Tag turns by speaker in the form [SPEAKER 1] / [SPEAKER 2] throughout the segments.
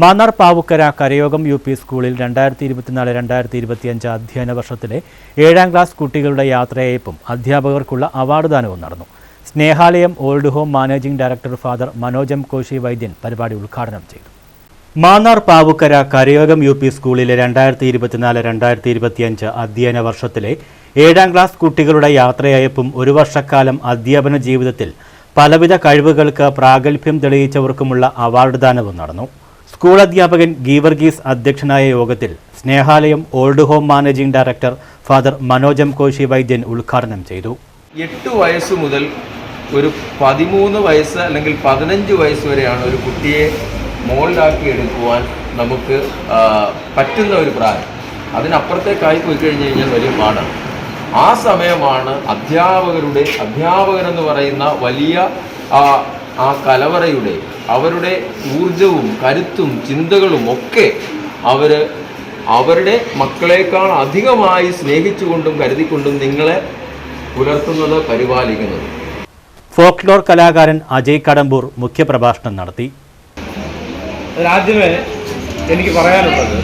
[SPEAKER 1] Mannar Pavukkara കരയോഗം U P സ്കൂളിൽ രണ്ടായിരത്തി ഇരുപത്തിനാല് രണ്ടായിരത്തി ഇരുപത്തിയഞ്ച് അധ്യയന വർഷത്തിലെ ഏഴാം ക്ലാസ് കുട്ടികളുടെ യാത്രയയപ്പും അധ്യാപകർക്കുള്ള അവാർഡ് ദാനവും നടന്നു. Snehalayam old home managing director father Manojam Koshy Vaidyan പരിപാടി ഉദ്ഘാടനം ചെയ്തു. മാന്നാർ പാവുക്കര കരയോഗം യു പി സ്കൂളിലെ രണ്ടായിരത്തി ഇരുപത്തിനാല് രണ്ടായിരത്തി ഇരുപത്തിയഞ്ച് അധ്യയന വർഷത്തിലെ ഏഴാം ക്ലാസ് കുട്ടികളുടെ യാത്രയയപ്പും ഒരു വർഷക്കാലം അധ്യാപന ജീവിതത്തിൽ പലവിധ കഴിവുകൾക്ക് പ്രാഗൽഭ്യം തെളിയിച്ചവർക്കുമുള്ള അവാർഡ് ദാനവും നടന്നു. സ്കൂൾ അധ്യാപകൻ ഗീവർഗീസ് അധ്യക്ഷനായ യോഗത്തിൽ Snehalayam old home managing director father Manojam Koshy Vaidyan ഉദ്ഘാടനം ചെയ്തു.
[SPEAKER 2] എട്ട് വയസ്സ് മുതൽ ഒരു പതിമൂന്ന് വയസ്സ് അല്ലെങ്കിൽ പതിനഞ്ച് വയസ്സ് വരെയാണ് ഒരു കുട്ടിയെ മോൾഡാക്കി എടുക്കുവാൻ നമുക്ക് പറ്റുന്ന ഒരു പ്രായം. അതിനപ്പുറത്തേക്കായി പോയി കഴിഞ്ഞ് കഴിഞ്ഞാൽ വലിയ പാടാണ്. ആ സമയമാണ് അധ്യാപകരുടെ അധ്യാപകരെന്ന് പറയുന്ന വലിയ ആ കലവറയുടെ അവരുടെ ഊർജവും കരുത്തും ചിന്തകളും ഒക്കെ അവർ അവരുടെ മക്കളെക്കാൾ അധികമായി സ്നേഹിച്ചുകൊണ്ടും കരുതിക്കൊണ്ടും നിങ്ങളെ പുലർത്തുന്നത് പരിപാലിക്കുന്നത്.
[SPEAKER 1] ഫോക്ലോർ കലാകാരൻ അജയ് കടമ്പൂർ മുഖ്യപ്രഭാഷണം നടത്തി.
[SPEAKER 3] ആദ്യമേ എനിക്ക് പറയാനുള്ളത്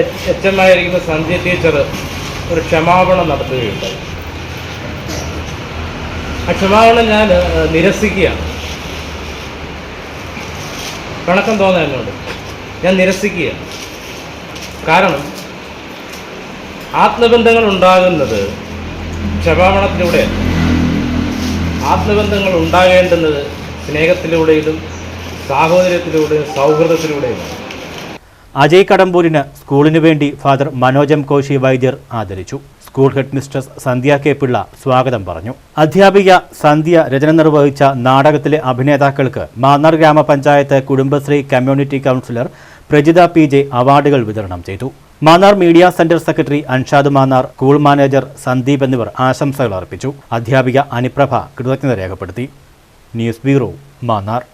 [SPEAKER 3] എച്ച് എം ആയിരിക്കുന്ന സഞ്ജയ് ടീച്ചർ ഒരു ക്ഷമാപണം നടത്തുകയുണ്ടായി. ആ ക്ഷമാപണം ഞാൻ നിരസിക്കുക നിരസിക്കുകയാണ്. പിണക്കം തോന്നുക എന്നോട്. ഞാൻ നിരസിക്കുക കാരണം ആത്മബന്ധങ്ങൾ ഉണ്ടാകുന്നത് ക്ഷമാപണത്തിലൂടെയല്ല. ആത്മബന്ധങ്ങൾ ഉണ്ടാകേണ്ടുന്നത് സ്നേഹത്തിലൂടെയും സാഹോദര്യത്തിലൂടെയും സൗഹൃദത്തിലൂടെയുമാണ്.
[SPEAKER 1] അജയ് കടമ്പൂരിന് സ്കൂളിനു വേണ്ടി ഫാദർ മനോജം കോശി വൈദ്യർ ആദരിച്ചു. School head mister Sandhya K. Pillai സ്വാഗതം പറഞ്ഞു. അധ്യാപിക സന്ധ്യ രചന നിർവഹിച്ച നാടകത്തിലെ അഭിനേതാക്കൾക്ക് മാന്നാർ ഗ്രാമപഞ്ചായത്ത് Kudumbashree community councillor Prajitha P. J അവാർഡുകൾ വിതരണം ചെയ്തു. Mannar media centre secretary Anshad Mannar school manager Sandeep എന്നിവർ ആശംസകൾ അർപ്പിച്ചു. അധ്യാപിക അനുപ്രഭ കൃതജ്ഞത രേഖപ്പെടുത്തി. News bureau Mannar.